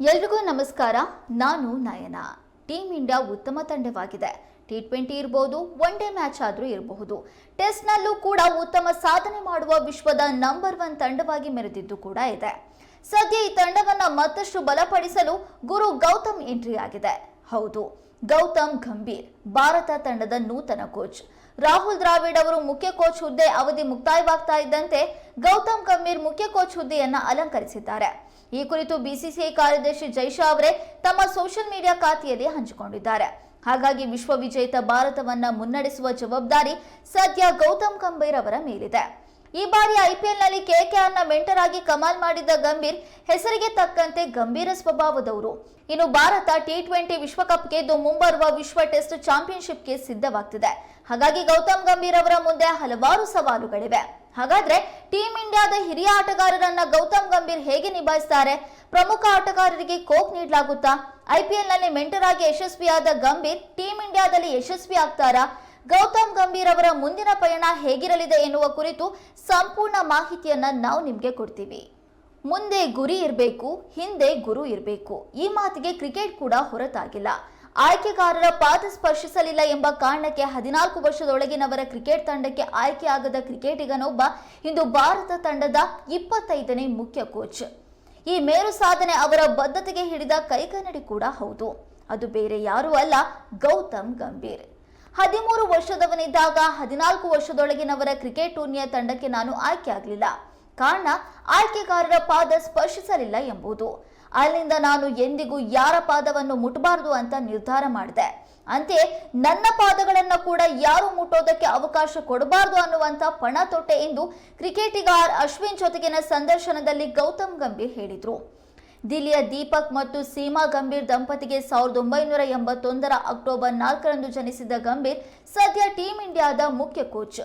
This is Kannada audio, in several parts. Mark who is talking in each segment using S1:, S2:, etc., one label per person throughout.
S1: ಎಲ್ರಿಗೂ ನಮಸ್ಕಾರ. ನಾನು ನಯನ. ಟೀಮ್ ಇಂಡಿಯಾ ಉತ್ತಮ ತಂಡವಾಗಿದೆ. ಟಿ ಟ್ವೆಂಟಿ ಇರಬಹುದು ಒನ್ ಡೇ ಮ್ಯಾಚ್ ಆದರೂ ಇರಬಹುದು. ಟೆಸ್ಟ್ನಲ್ಲೂ ಕೂಡ ಉತ್ತಮ ಸಾಧನೆ ಮಾಡುವ ವಿಶ್ವದ ನಂಬರ್ ಒನ್ ತಂಡವಾಗಿ ಮೆರೆದಿದ್ದು ಕೂಡ ಇದೆ. ಸದ್ಯ ಈ ತಂಡವನ್ನು ಮತ್ತಷ್ಟು ಬಲಪಡಿಸಲು ಗುರು ಗೌತಮ್ ಎಂಟ್ರಿ ಆಗಿದೆ. ಹೌದು, ಗೌತಮ್ ಗಂಭೀರ್, ಭಾರತ ತಂಡದ ನೂತನ ಕೋಚ್ ರಾಹುಲ್ ದ್ರಾವಿಡ್ ಅವರು ಮುಖ್ಯ ಕೋಚ್ ಹುದ್ದೆ ಅವಧಿ ಮುಕ್ತಾಯವಾಗ್ತಾ ಇದ್ದಂತೆ ಗೌತಮ್ ಗಂಭೀರ್ ಮುಖ್ಯ ಕೋಚ್ ಹುದ್ದೆಯನ್ನು ಅಲಂಕರಿಸಿದ್ದಾರೆ. ಈ ಕುರಿತು ಬಿಸಿಸಿಐ ಕಾರ್ಯದರ್ಶಿ ಜೈಶಾ ಅವರೇ ತಮ್ಮ ಸೋಷಿಯಲ್ ಮೀಡಿಯಾ ಖಾತೆಯಲ್ಲಿ ಹಂಚಿಕೊಂಡಿದ್ದಾರೆ. ಹಾಗಾಗಿ ವಿಶ್ವ ವಿಜೇತ ಭಾರತವನ್ನ ಮುನ್ನಡೆಸುವ ಜವಾಬ್ದಾರಿ ಸದ್ಯ ಗೌತಮ್ ಗಂಭೀರ್ ಅವರ ಮೇಲಿದೆ. ಈ ಬಾರಿ ಐಪಿಎಲ್ನಲ್ಲಿ ಕೆಕೆಆರ್ನ ಮೆಂಟರ್ ಆಗಿ ಕಮಾಲ್ ಮಾಡಿದ್ದ ಗಂಭೀರ್ ಹೆಸರಿಗೆ ತಕ್ಕಂತೆ ಗಂಭೀರ ಸ್ವಭಾವದವರು. ಇನ್ನು ಭಾರತ ಟಿ ಟ್ವೆಂಟಿ ವಿಶ್ವಕಪ್ ಗೆದ್ದು ಮುಂಬರುವ ವಿಶ್ವ ಟೆಸ್ಟ್ ಚಾಂಪಿಯನ್ಶಿಪ್ಗೆ ಸಿದ್ಧವಾಗ್ತಿದೆ. ಹಾಗಾಗಿ ಗೌತಮ್ ಗಂಭೀರ್ ಅವರ ಮುಂದೆ ಹಲವಾರು ಸವಾಲುಗಳಿವೆ. ಹಾಗಾದ್ರೆ ಟೀಂ ಇಂಡಿಯಾದ ಹಿರಿಯ ಆಟಗಾರರನ್ನ ಗೌತಮ್ ಗಂಭೀರ್ ಹೇಗೆ ನಿಭಾಯಿಸ್ತಾರೆ? ಪ್ರಮುಖ ಆಟಗಾರರಿಗೆ ಕೋಕ್ ನೀಡಲಾಗುತ್ತಾ? ಐಪಿಎಲ್ನಲ್ಲಿ ಮೆಂಟರ್ ಆಗಿ ಯಶಸ್ವಿಯಾದ ಗಂಭೀರ್ ಟೀಂ ಇಂಡಿಯಾದಲ್ಲಿ ಯಶಸ್ವಿ ಆಗ್ತಾರಾ? ಗೌತಮ್ ಗಂಭೀರ್ ಅವರ ಮುಂದಿನ ಪಯಣ ಹೇಗಿರಲಿದೆ ಎನ್ನುವ ಕುರಿತು ಸಂಪೂರ್ಣ ಮಾಹಿತಿಯನ್ನ ನಾವು ನಿಮಗೆ ಕೊಡ್ತೀವಿ. ಮುಂದೆ ಗುರಿ ಇರಬೇಕು, ಹಿಂದೆ ಗುರು ಇರಬೇಕು. ಈ ಮಾತಿಗೆ ಕ್ರಿಕೆಟ್ ಕೂಡ ಹೊರತಾಗಿಲ್ಲ. ಆಯ್ಕೆಗಾರರ ಪಾದ ಸ್ಪರ್ಶಿಸಲಿಲ್ಲ ಎಂಬ ಕಾರಣಕ್ಕೆ ಹದಿನಾಲ್ಕು ವರ್ಷದೊಳಗಿನವರ ಕ್ರಿಕೆಟ್ ತಂಡಕ್ಕೆ ಆಯ್ಕೆಯಾಗದ ಕ್ರಿಕೆಟಿಗನೊಬ್ಬ ಇಂದು ಭಾರತ ತಂಡದ ಇಪ್ಪತ್ತೈದನೇ ಮುಖ್ಯ ಕೋಚ್. ಈ ಮೇರು ಸಾಧನೆ ಅವರ ಬದ್ಧತೆಗೆ ಹಿಡಿದ ಕೈಗನ್ನಡಿ ಕೂಡ ಹೌದು. ಅದು ಬೇರೆ ಯಾರೂ ಅಲ್ಲ, ಗೌತಮ್ ಗಂಭೀರ್. ಹದಿಮೂರು ವರ್ಷದವನಿದ್ದಾಗ ಹದಿನಾಲ್ಕು ವರ್ಷದೊಳಗಿನವರ ಕ್ರಿಕೆಟ್ ಟೂರ್ನಿಯ ತಂಡಕ್ಕೆ ನಾನು ಆಯ್ಕೆ ಆಗಲಿಲ್ಲ ಕಾರಣ, ಆಯ್ಕೆಗಾರರ ಪಾದ ಸ್ಪರ್ಶಿಸಲಿಲ್ಲ ಎಂಬುದು. ಅಲ್ಲಿಂದ ನಾನು ಎಂದಿಗೂ ಯಾರ ಪಾದವನ್ನು ಮುಟ್ಟಬಾರದು ಅಂತ ನಿರ್ಧಾರ ಮಾಡಿದೆ. ಅಂತೆಯೇ, ನನ್ನ ಪಾದಗಳನ್ನು ಕೂಡ ಯಾರು ಮುಟ್ಟೋದಕ್ಕೆ ಅವಕಾಶ ಕೊಡಬಾರದು ಅನ್ನುವಂತ ಪಣ ತೊಟ್ಟೆ ಎಂದು ಕ್ರಿಕೆಟಿಗಾರ್ ಅಶ್ವಿನ್ ಜೊತೆಗಿನ ಸಂದರ್ಶನದಲ್ಲಿ ಗೌತಮ್ ಗಂಭೀರ್ ಹೇಳಿದ್ರು. ದಿಲ್ಲಿಯ ದೀಪಕ್ ಮತ್ತು ಸೀಮಾ ಗಂಭೀರ್ ದಂಪತಿಗೆ ಸಾವಿರದ ಒಂಬೈನೂರ ಎಂಬತ್ತೊಂದರ ಅಕ್ಟೋಬರ್ ನಾಲ್ಕರಂದು ಜನಿಸಿದ ಗಂಭೀರ್ ಸದ್ಯ ಟೀಂ ಇಂಡಿಯಾದ ಮುಖ್ಯ ಕೋಚ್.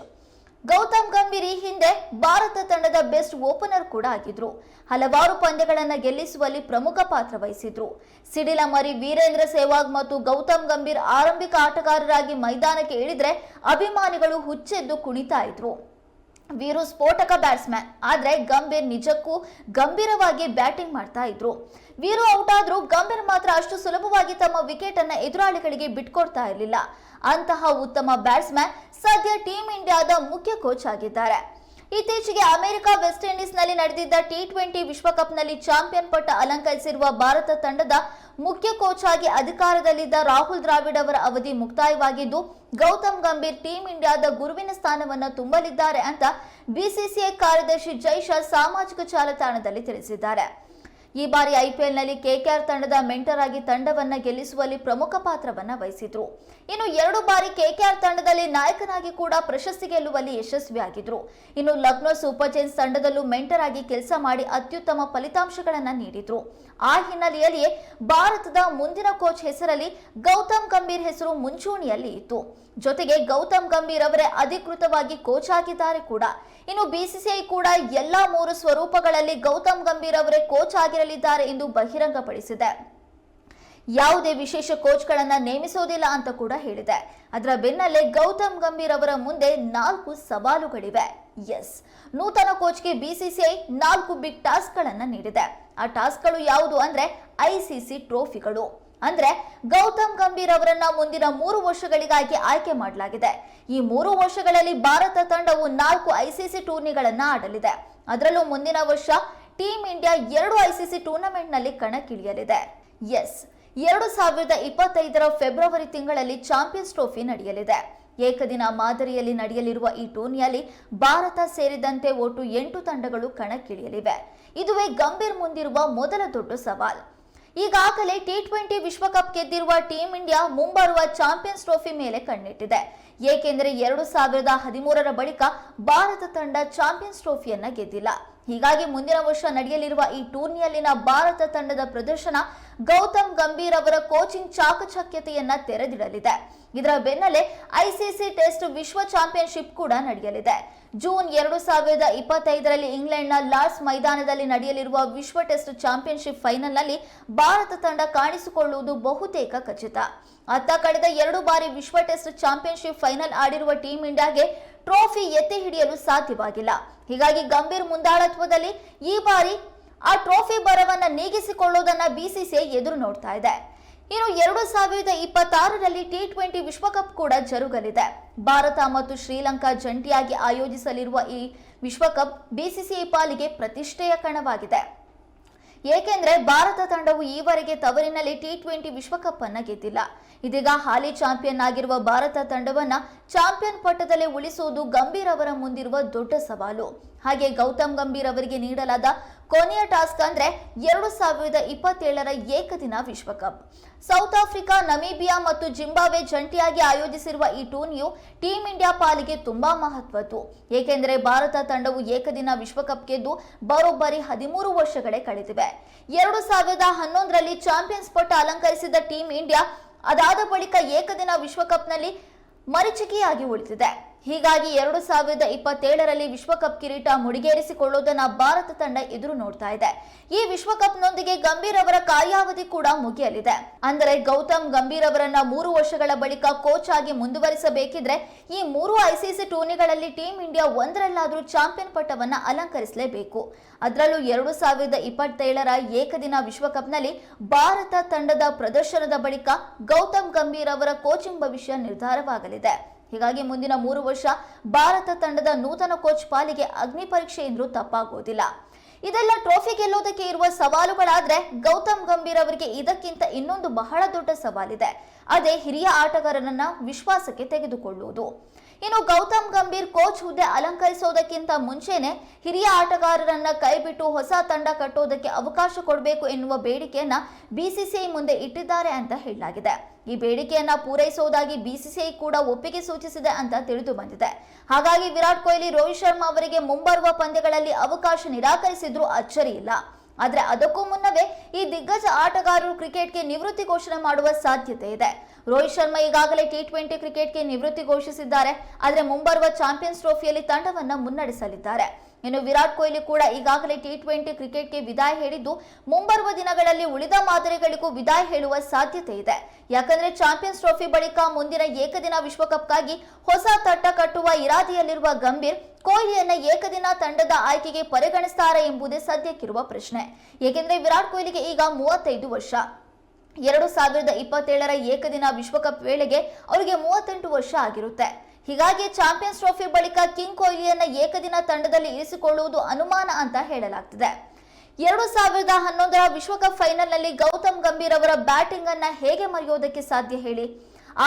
S1: ಗೌತಮ್ ಗಂಭೀರ್ ಈ ಹಿಂದೆ ಭಾರತ ತಂಡದ ಬೆಸ್ಟ್ ಓಪನರ್ ಕೂಡ ಆಗಿದ್ರು. ಹಲವಾರು ಪಂದ್ಯಗಳನ್ನು ಗೆಲ್ಲಿಸುವಲ್ಲಿ ಪ್ರಮುಖ ಪಾತ್ರ ವಹಿಸಿದ್ರು. ಸಿಡಿಲ ಮರಿ ವೀರೇಂದ್ರ ಸೆಹ್ವಾಗ್ ಮತ್ತು ಗೌತಮ್ ಗಂಭೀರ್ ಆರಂಭಿಕ ಆಟಗಾರರಾಗಿ ಮೈದಾನಕ್ಕೆ ಇಳಿದ್ರೆ ಅಭಿಮಾನಿಗಳು ಹುಚ್ಚೆದ್ದು ಕುಣಿತಾ ಇದ್ರು. ವೀರು ಸ್ಫೋಟಕ ಬ್ಯಾಟ್ಸ್ಮನ್ ಆದರೆ ಗಂಭೀರ್ ನಿಜಕ್ಕೂ ಗಂಭೀರವಾಗಿ ಬ್ಯಾಟಿಂಗ್ ಮಾಡ್ತಾ ಇದ್ರು. ವೀರು ಔಟ್ ಆದ್ರೂ ಗಂಭೀರ್ ಮಾತ್ರ ಅಷ್ಟು ಸುಲಭವಾಗಿ ತಮ್ಮ ವಿಕೆಟ್ ಅನ್ನ ಎದುರಾಳಿಗಳಿಗೆ ಬಿಟ್ಕೊಡ್ತಾ ಇರಲಿಲ್ಲ. ಅಂತಹ ಉತ್ತಮ ಬ್ಯಾಟ್ಸ್ಮನ್ ಸದ್ಯ ಟೀಂ ಇಂಡಿಯಾದ ಮುಖ್ಯ ಕೋಚ್ ಆಗಿದ್ದಾರೆ. ಇತ್ತೀಚೆಗೆ ಅಮೆರಿಕ ವೆಸ್ಟ್ ಇಂಡೀಸ್ನಲ್ಲಿ ನಡೆದಿದ್ದ ಟಿ ಟ್ವೆಂಟಿ ವಿಶ್ವಕಪ್ನಲ್ಲಿ ಚಾಂಪಿಯನ್ ಪಟ್ಟ ಅಲಂಕರಿಸಿರುವ ಭಾರತ ತಂಡದ ಮುಖ್ಯ ಕೋಚ್ ಆಗಿ ಅಧಿಕಾರದಲ್ಲಿದ್ದ ರಾಹುಲ್ ದ್ರಾವಿಡ್ ಅವರ ಅವಧಿ ಮುಕ್ತಾಯವಾಗಿದ್ದು, ಗೌತಮ್ ಗಂಭೀರ್ ಟೀಂ ಇಂಡಿಯಾದ ಗುರುವಿನ ಸ್ಥಾನವನ್ನು ತುಂಬಲಿದ್ದಾರೆ ಅಂತ ಬಿಸಿಸಿಐ ಕಾರ್ಯದರ್ಶಿ ಜೈಶಾ ಸಾಮಾಜಿಕ ಜಾಲತಾಣದಲ್ಲಿ ತಿಳಿಸಿದ್ದಾರೆ. ಈ ಬಾರಿ ಐಪಿಎಲ್ನಲ್ಲಿ ಕೆಕೆಆರ್ ತಂಡದ ಮೆಂಟರ್ ಆಗಿ ತಂಡವನ್ನ ಗೆಲ್ಲಿಸುವಲ್ಲಿ ಪ್ರಮುಖ ಪಾತ್ರವನ್ನ ವಹಿಸಿದ್ರು. ಇನ್ನು ಎರಡು ಬಾರಿ ಕೆಕೆಆರ್ ತಂಡದಲ್ಲಿ ನಾಯಕನಾಗಿ ಕೂಡ ಪ್ರಶಸ್ತಿ ಗೆಲ್ಲುವಲ್ಲಿ ಯಶಸ್ವಿಯಾಗಿದ್ರು. ಇನ್ನು ಲಕ್ನೋ ಸೂಪರ್ ಜೈನ್ಸ್ ತಂಡದಲ್ಲೂ ಮೆಂಟರ್ ಆಗಿ ಕೆಲಸ ಮಾಡಿ ಅತ್ಯುತ್ತಮ ಫಲಿತಾಂಶಗಳನ್ನ ನೀಡಿದ್ರು. ಆ ಹಿನ್ನೆಲೆಯಲ್ಲಿಯೇ ಭಾರತದ ಮುಂದಿನ ಕೋಚ್ ಹೆಸರಲ್ಲಿ ಗೌತಮ್ ಗಂಭೀರ್ ಹೆಸರು ಮುಂಚೂಣಿಯಲ್ಲಿ ಇತ್ತು. ಜೊತೆಗೆ ಗೌತಮ್ ಗಂಭೀರ್ ಅವರೇ ಅಧಿಕೃತವಾಗಿ ಕೋಚ್ ಆಗಿದ್ದಾರೆ ಕೂಡ. ಇನ್ನು ಬಿಸಿಸಿಐ ಕೂಡ ಎಲ್ಲಾ ಮೂರು ಸ್ವರೂಪಗಳಲ್ಲಿ ಗೌತಮ್ ಗಂಭೀರ್ ಅವರೇ ಕೋಚ್ ಆಗಿರಲಿದ್ದಾರೆ ಎಂದು ಬಹಿರಂಗಪಡಿಸಿದೆ. ಯಾವುದೇ ವಿಶೇಷ ಕೋಚ್ಗಳನ್ನ ನೇಮಿಸೋದಿಲ್ಲ ಅಂತ ಕೂಡ ಹೇಳಿದೆ. ಅದರ ಬೆನ್ನಲ್ಲೇ ಗೌತಮ್ ಗಂಭೀರ್ ಅವರ ಮುಂದೆ ನಾಲ್ಕು ಸವಾಲುಗಳಿವೆ. ಎಸ್, ನೂತನ ಕೋಚ್ಗೆ ಬಿಸಿಸಿಐ ನಾಲ್ಕು ಬಿಗ್ ಟಾಸ್ಕ್ಗಳನ್ನು ನೀಡಿದೆ. ಆ ಟಾಸ್ಕ್ಗಳು ಯಾವುದು ಅಂದ್ರೆ ಐಸಿಸಿ ಟ್ರೋಫಿಗಳು. ಅಂದ್ರೆ ಗೌತಮ್ ಗಂಭೀರ್ ಅವರನ್ನ ಮುಂದಿನ ಮೂರು ವರ್ಷಗಳಿಗಾಗಿ ಆಯ್ಕೆ ಮಾಡಲಾಗಿದೆ. ಈ ಮೂರು ವರ್ಷಗಳಲ್ಲಿ ಭಾರತ ತಂಡವು ನಾಲ್ಕು ಐಸಿಸಿ ಟೂರ್ನಿಗಳನ್ನ ಆಡಲಿದೆ. ಅದರಲ್ಲೂ ಮುಂದಿನ ವರ್ಷ ಟೀಂ ಇಂಡಿಯಾ ಎರಡು ಐಸಿಸಿ ಟೂರ್ನಮೆಂಟ್ನಲ್ಲಿ ಕಣಕ್ಕಿಳಿಯಲಿದೆ. ಎಸ್ ಎರಡು ಸಾವಿರದ ಇಪ್ಪತ್ತೈದರ ಫೆಬ್ರವರಿ ತಿಂಗಳಲ್ಲಿ ಚಾಂಪಿಯನ್ಸ್ ಟ್ರೋಫಿ ನಡೆಯಲಿದೆ. ಏಕದಿನ ಮಾದರಿಯಲ್ಲಿ ನಡೆಯಲಿರುವ ಈ ಟೂರ್ನಿಯಲ್ಲಿ ಭಾರತ ಸೇರಿದಂತೆ ಒಟ್ಟು ಎಂಟು ತಂಡಗಳು ಕಣಕ್ಕಿಳಿಯಲಿವೆ. ಇದುವೇ ಗಂಭೀರ್ ಮುಂದಿರುವ ಮೊದಲ ದೊಡ್ಡ ಸವಾಲ್. ಈಗಾಗಲೇ ಟಿ ಟ್ವೆಂಟಿ ವಿಶ್ವಕಪ್ ಗೆದ್ದಿರುವ ಟೀಂ ಇಂಡಿಯಾ ಮುಂಬರುವ ಚಾಂಪಿಯನ್ಸ್ ಟ್ರೋಫಿ ಮೇಲೆ ಕಣ್ಣಿಟ್ಟಿದೆ. ಏಕೆಂದರೆ ಎರಡು ಸಾವಿರದ ಹದಿಮೂರರ ಬಳಿಕ ಭಾರತ ತಂಡ ಚಾಂಪಿಯನ್ಸ್ ಟ್ರೋಫಿಯನ್ನ ಗೆದ್ದಿಲ್ಲ. ಹೀಗಾಗಿ ಮುಂದಿನ ವರ್ಷ ನಡೆಯಲಿರುವ ಈ ಟೂರ್ನಿಯಲ್ಲಿನ ಭಾರತ ತಂಡದ ಪ್ರದರ್ಶನ ಗೌತಮ್ ಗಂಭೀರ್ ಅವರ ಕೋಚಿಂಗ್ ಚಾಕಚಕ್ಯತೆಯನ್ನ ತೆರೆದಿಡಲಿದೆ. ಇದರ ಬೆನ್ನಲ್ಲೇ ಐಸಿಸಿ ಟೆಸ್ಟ್ ವಿಶ್ವ ಚಾಂಪಿಯನ್ಶಿಪ್ ಕೂಡ ನಡೆಯಲಿದೆ. ಜೂನ್ ಎರಡು ಸಾವಿರದ ಇಪ್ಪತ್ತೈದರಲ್ಲಿ ಇಂಗ್ಲೆಂಡ್ನ ಲಾರ್ಡ್ಸ್ ಮೈದಾನದಲ್ಲಿ ನಡೆಯಲಿರುವ ವಿಶ್ವ ಟೆಸ್ಟ್ ಚಾಂಪಿಯನ್ಶಿಪ್ ಫೈನಲ್ನಲ್ಲಿ ಭಾರತ ತಂಡ ಕಾಣಿಸಿಕೊಳ್ಳುವುದು ಬಹುತೇಕ ಖಚಿತ. ಅತ್ತ ಕಳೆದ ಎರಡು ಬಾರಿ ವಿಶ್ವ ಟೆಸ್ಟ್ ಚಾಂಪಿಯನ್ಶಿಪ್ ಫೈನಲ್ ಆಡಿರುವ ಟೀಂ ಇಂಡಿಯಾಗೆ ಟ್ರೋಫಿ ಎತ್ತಿ ಹಿಡಿಯಲು ಸಾಧ್ಯವಾಗಿಲ್ಲ. ಹೀಗಾಗಿ ಗಂಭೀರ್ ಮುಂದಾಳತ್ವದಲ್ಲಿ ಈ ಬಾರಿ ಆ ಟ್ರೋಫಿ ಬರವನ್ನ ನೀಗಿಸಿಕೊಳ್ಳುವುದನ್ನ ಬಿಸಿಸಿಐ ಎದುರು ನೋಡ್ತಾ ಇದೆ. ಇನ್ನು ಎರಡು ಸಾವಿರದ ಇಪ್ಪತ್ತಾರರಲ್ಲಿ ಟಿ ಟ್ವೆಂಟಿ ವಿಶ್ವಕಪ್ ಕೂಡ ಜರುಗಲಿದೆ. ಭಾರತ ಮತ್ತು ಶ್ರೀಲಂಕಾ ಜಂಟಿಯಾಗಿ ಆಯೋಜಿಸಲಿರುವ ಈ ವಿಶ್ವಕಪ್ ಬಿಸಿಸಿಐ ಪಾಲಿಗೆ ಪ್ರತಿಷ್ಠೆಯ ಕಣವಾಗಿದೆ. ಏಕೆಂದರೆ ಭಾರತ ತಂಡವು ಈವರೆಗೆ ತವರಿನಲ್ಲಿ ಟಿ ಟ್ವೆಂಟಿ ವಿಶ್ವಕಪ್ ಅನ್ನ ಗೆದ್ದಿಲ್ಲ. ಇದೀಗ ಹಾಲಿ ಚಾಂಪಿಯನ್ ಆಗಿರುವ ಭಾರತ ತಂಡವನ್ನ ಚಾಂಪಿಯನ್ ಪಟ್ಟದಲ್ಲಿ ಉಳಿಸುವುದು ಗಂಭೀರ್ ಅವರ ಮುಂದಿರುವ ದೊಡ್ಡ ಸವಾಲು. ಹಾಗೆ ಗೌತಮ್ ಗಂಭೀರ್ ಅವರಿಗೆ ನೀಡಲಾದ ಕೊನೆಯ ಟಾಸ್ಕ್ ಅಂದ್ರೆ ಎರಡು ಸಾವಿರದ ಇಪ್ಪತ್ತೇಳರ ಏಕದಿನ ವಿಶ್ವಕಪ್. ಸೌತ್ ಆಫ್ರಿಕಾ, ನಮೀಬಿಯಾ ಮತ್ತು ಜಿಂಬಾಬ್ವೆ ಜಂಟಿಯಾಗಿ ಆಯೋಜಿಸಿರುವ ಈ ಟೂರ್ನಿಯು ಟೀಂ ಇಂಡಿಯಾ ಪಾಲಿಗೆ ತುಂಬಾ ಮಹತ್ವದ್ದು. ಏಕೆಂದರೆ ಭಾರತ ತಂಡವು ಏಕದಿನ ವಿಶ್ವಕಪ್ ಗೆದ್ದು ಬರೋಬ್ಬರಿ ಹದಿಮೂರು ವರ್ಷಗಳೇ ಕಳೆದಿವೆ. ಎರಡು ಸಾವಿರದ ಹನ್ನೊಂದರಲ್ಲಿ ಚಾಂಪಿಯನ್ಸ್ ಪಟ್ಟ ಅಲಂಕರಿಸಿದ ಟೀಂ ಇಂಡಿಯಾ ಅದಾದ ಬಳಿಕ ಏಕದಿನ ವಿಶ್ವಕಪ್ನಲ್ಲಿ ಮರಿಚಿಕೆಯಾಗಿ ಉಳಿದಿದೆ. ಹೀಗಾಗಿ ಎರಡು ಸಾವಿರದ ಇಪ್ಪತ್ತೇಳರಲ್ಲಿ ವಿಶ್ವಕಪ್ ಕಿರೀಟ ಮುಡಿಗೇರಿಸಿಕೊಳ್ಳುವುದನ್ನ ಭಾರತ ತಂಡ ಎದುರು ನೋಡ್ತಾ ಇದೆ. ಈ ವಿಶ್ವಕಪ್ನೊಂದಿಗೆ ಗಂಭೀರ್ ಅವರ ಕಾರ್ಯಾವಧಿ ಕೂಡ ಮುಗಿಯಲಿದೆ. ಅಂದರೆ ಗೌತಮ್ ಗಂಭೀರ್ ಅವರನ್ನ ಮೂರು ವರ್ಷಗಳ ಬಳಿಕ ಕೋಚ್ ಆಗಿ ಮುಂದುವರಿಸಬೇಕಿದ್ರೆ ಈ ಮೂರು ಐಸಿಸಿ ಟೂರ್ನಿಗಳಲ್ಲಿ ಟೀಂ ಇಂಡಿಯಾ ಒಂದರಲ್ಲಾದರೂ ಚಾಂಪಿಯನ್ ಪಟ್ಟವನ್ನ ಅಲಂಕರಿಸಲೇಬೇಕು. ಅದರಲ್ಲೂ ಎರಡು ಸಾವಿರದ ಇಪ್ಪತ್ತೇಳರ ಏಕದಿನ ವಿಶ್ವಕಪ್ನಲ್ಲಿ ಭಾರತ ತಂಡದ ಪ್ರದರ್ಶನದ ಬಳಿಕ ಗೌತಮ್ ಗಂಭೀರ್ ಅವರ ಕೋಚಿಂಗ್ ಭವಿಷ್ಯ ನಿರ್ಧಾರವಾಗಲಿದೆ. ಹೀಗಾಗಿ ಮುಂದಿನ ಮೂರು ವರ್ಷ ಭಾರತ ತಂಡದ ನೂತನ ಕೋಚ್ ಪಾಲಿಗೆ ಅಗ್ನಿ ಪರೀಕ್ಷೆ ಎಂದ್ರೂ ತಪ್ಪಾಗೋದಿಲ್ಲ ಇದೆಲ್ಲ ಟ್ರೋಫಿ ಗೆಲ್ಲೋದಕ್ಕೆ ಇರುವ ಸವಾಲುಗಳಾದ್ರೆ ಗೌತಮ್ ಗಂಭೀರ್ ಅವರಿಗೆ ಇದಕ್ಕಿಂತ ಇನ್ನೊಂದು ಬಹಳ ದೊಡ್ಡ ಸವಾಲಿದೆ. ಅದೇ ಹಿರಿಯ ಆಟಗಾರರನ್ನ ವಿಶ್ವಾಸಕ್ಕೆ ತೆಗೆದುಕೊಳ್ಳುವುದು. ಇನ್ನು ಗೌತಮ್ ಗಂಭೀರ್ ಕೋಚ್ ಹುದ್ದೆ ಅಲಂಕರಿಸೋದಕ್ಕಿಂತ ಮುಂಚೆನೆ ಹಿರಿಯ ಆಟಗಾರರನ್ನ ಕೈಬಿಟ್ಟು ಹೊಸ ತಂಡ ಕಟ್ಟೋದಕ್ಕೆ ಅವಕಾಶ ಕೊಡಬೇಕು ಎನ್ನುವ ಬೇಡಿಕೆಯನ್ನ ಬಿಸಿಸಿಐ ಮುಂದೆ ಇಟ್ಟಿದ್ದಾರೆ ಅಂತ ಹೇಳಲಾಗಿದೆ. ಈ ಬೇಡಿಕೆಯನ್ನ ಪೂರೈಸುವುದಾಗಿ ಬಿಸಿಸಿಐ ಕೂಡ ಒಪ್ಪಿಗೆ ಸೂಚಿಸಿದೆ ಅಂತ ತಿಳಿದು ಬಂದಿದೆ. ಹಾಗಾಗಿ ವಿರಾಟ್ ಕೊಹ್ಲಿ, ರೋಹಿತ್ ಶರ್ಮಾ ಅವರಿಗೆ ಮುಂಬರುವ ಪಂದ್ಯಗಳಲ್ಲಿ ಅವಕಾಶ ನಿರಾಕರಿಸಿದ್ರೂ ಅಚ್ಚರಿ ಇಲ್ಲ. ಆದ್ರೆ ಅದಕ್ಕೂ ಮುನ್ನವೇ ಈ ದಿಗ್ಗಜ ಆಟಗಾರರು ಕ್ರಿಕೆಟ್ಗೆ ನಿವೃತ್ತಿ ಘೋಷಣೆ ಮಾಡುವ ಸಾಧ್ಯತೆ ಇದೆ. ರೋಹಿತ್ ಶರ್ಮಾ ಈಗಾಗಲೇ ಟಿ ಟ್ವೆಂಟಿ ಕ್ರಿಕೆಟ್ಗೆ ನಿವೃತ್ತಿ ಘೋಷಿಸಿದ್ದಾರೆ. ಆದರೆ ಮುಂಬರುವ ಚಾಂಪಿಯನ್ಸ್ ಟ್ರೋಫಿಯಲ್ಲಿ ತಂಡವನ್ನು ಮುನ್ನಡೆಸಲಿದ್ದಾರೆ. ಇನ್ನು ವಿರಾಟ್ ಕೊಹ್ಲಿ ಕೂಡ ಈಗಾಗಲೇ ಟಿ ಟ್ವೆಂಟಿ ಕ್ರಿಕೆಟ್ಗೆ ವಿದಾಯ ಹೇಳಿದ್ದು, ಮುಂಬರುವ ದಿನಗಳಲ್ಲಿ ಉಳಿದ ಮಾದರಿಗಳಿಗೂ ವಿದಾಯ ಹೇಳುವ ಸಾಧ್ಯತೆ ಇದೆ. ಯಾಕಂದ್ರೆ ಚಾಂಪಿಯನ್ಸ್ ಟ್ರೋಫಿ ಬಳಿಕ ಮುಂದಿನ ಏಕದಿನ ವಿಶ್ವಕಪ್ಗಾಗಿ ಹೊಸ ತಟ್ಟ ಕಟ್ಟುವ ಇರಾದೆಯಲ್ಲಿರುವ ಗಂಭೀರ್, ಕೊಹ್ಲಿಯನ್ನ ಏಕದಿನ ತಂಡದ ಆಯ್ಕೆಗೆ ಪರಿಗಣಿಸ್ತಾರೆ ಎಂಬುದೇ ಸದ್ಯಕ್ಕಿರುವ ಪ್ರಶ್ನೆ. ಏಕೆಂದರೆ ವಿರಾಟ್ ಕೊಹ್ಲಿಗೆ ಈಗ ಮೂವತ್ತೈದು ವರ್ಷ. ಎರಡು ಸಾವಿರದ ಇಪ್ಪತ್ತೇಳರ ಏಕದಿನ ವಿಶ್ವಕಪ್ ವೇಳೆಗೆ ಅವರಿಗೆ ಮೂವತ್ತೆಂಟು ವರ್ಷ ಆಗಿರುತ್ತೆ. ಹೀಗಾಗಿ ಚಾಂಪಿಯನ್ಸ್ ಟ್ರೋಫಿ ಬಳಿಕ ಕಿಂಗ್ ಕೊಹ್ಲಿಯನ್ನ ಏಕದಿನ ತಂಡದಲ್ಲಿ ಇರಿಸಿಕೊಳ್ಳುವುದು ಅನುಮಾನ ಅಂತ ಹೇಳಲಾಗ್ತಿದೆ. ಎರಡು ಸಾವಿರದ ಹನ್ನೊಂದರ ವಿಶ್ವಕಪ್ ಫೈನಲ್ನಲ್ಲಿ ಗೌತಮ್ ಗಂಭೀರ್ ಅವರ ಬ್ಯಾಟಿಂಗ್ ಅನ್ನ ಹೇಗೆ ಮರೆಯೋದಕ್ಕೆ ಸಾಧ್ಯ ಹೇಳಿ?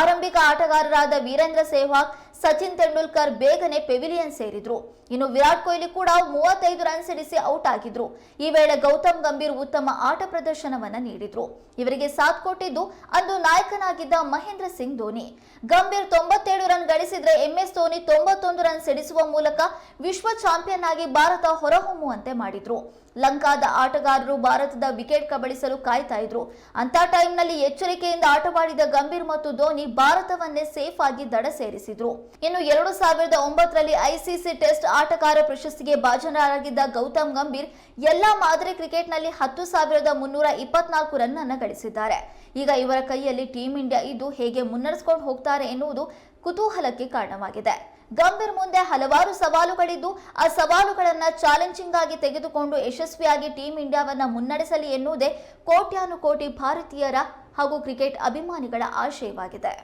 S1: ಆರಂಭಿಕ ಆಟಗಾರರಾದ ವೀರೇಂದ್ರ ಸೆಹ್ವಾಗ್, ಸಚಿನ್ ತೆಂಡೂಲ್ಕರ್ ಬೇಗನೆ ಪೆವಿಲಿಯನ್ ಸೇರಿದ್ರು. ಇನ್ನು ವಿರಾಟ್ ಕೊಹ್ಲಿ ಕೂಡ ಮೂವತ್ತೈದು ರನ್ ಸಿಡಿಸಿ ಔಟ್ ಆಗಿದ್ರು. ಈ ವೇಳೆ ಗೌತಮ್ ಗಂಭೀರ್ ಉತ್ತಮ ಆಟ ಪ್ರದರ್ಶನವನ್ನ ನೀಡಿದ್ರು. ಇವರಿಗೆ ಸಾಥ್ ಕೊಟ್ಟಿದ್ದು ಅಂದು ನಾಯಕನಾಗಿದ್ದ ಮಹೇಂದ್ರ ಸಿಂಗ್ ಧೋನಿ. ಗಂಭೀರ್ ತೊಂಬತ್ತೇಳು ರನ್ ಗಳಿಸಿದ್ರೆ ಎಂಎಸ್ ಧೋನಿ ತೊಂಬತ್ತೊಂದು ರನ್ ಸಿಡಿಸುವ ಮೂಲಕ ವಿಶ್ವ ಚಾಂಪಿಯನ್ ಆಗಿ ಭಾರತ ಹೊರಹೊಮ್ಮುವಂತೆ ಮಾಡಿದ್ರು. ಲಂಕಾದ ಆಟಗಾರರು ಭಾರತದ ವಿಕೆಟ್ ಕಬಳಿಸಲು ಕಾಯ್ತಾ ಇದ್ರು. ಅಂತ ಟೈಮ್ನಲ್ಲಿ ಎಚ್ಚರಿಕೆಯಿಂದ ಆಟವಾಡಿದ ಗಂಭೀರ್ ಮತ್ತು ಧೋನಿ ಭಾರತವನ್ನೇ ಸೇಫ್ ಆಗಿ ದಡ ಸೇರಿಸಿದ್ರು. ಇನ್ನು ಎರಡು ಸಾವಿರದ ಒಂಬತ್ತರಲ್ಲಿ ಐಸಿಸಿ ಟೆಸ್ಟ್ ಆಟಗಾರ ಪ್ರಶಸ್ತಿಗೆ ಭಾಜನರಾಗಿದ್ದ ಗೌತಮ್ ಗಂಭೀರ್ ಎಲ್ಲಾ ಮಾದರಿ ಕ್ರಿಕೆಟ್ನಲ್ಲಿ ಹತ್ತು ಸಾವಿರದ ಮುನ್ನೂರ ಇಪ್ಪತ್ನಾಲ್ಕು ರನ್ ಅನ್ನ ಗಳಿಸಿದ್ದಾರೆ. ಈಗ ಇವರ ಕೈಯಲ್ಲಿ ಟೀಂ ಇಂಡಿಯಾ ಇದ್ದು ಹೇಗೆ ಮುನ್ನಡೆಸ್ಕೊಂಡು ಹೋಗ್ತಾರೆ ಎನ್ನುವುದು ಕುತೂಹಲಕ್ಕೆ ಕಾರಣವಾಗಿದೆ. ಗಂಭೀರ್ ಮುಂದೆ ಹಲವಾರು ಸವಾಲುಗಳಿದ್ದು, ಆ ಸವಾಲುಗಳನ್ನ ಚಾಲೆಂಜಿಂಗ್ ಆಗಿ ತೆಗೆದುಕೊಂಡು ಯಶಸ್ವಿಯಾಗಿ ಟೀಂ ಇಂಡಿಯಾವನ್ನ ಮುನ್ನಡೆಸಲಿ ಎನ್ನುವುದೇ ಕೋಟ್ಯಾನುಕೋಟಿ ಭಾರತೀಯರ ಹಾಗೂ ಕ್ರಿಕೆಟ್ ಅಭಿಮಾನಿಗಳ ಆಶಯವಾಗಿದೆ.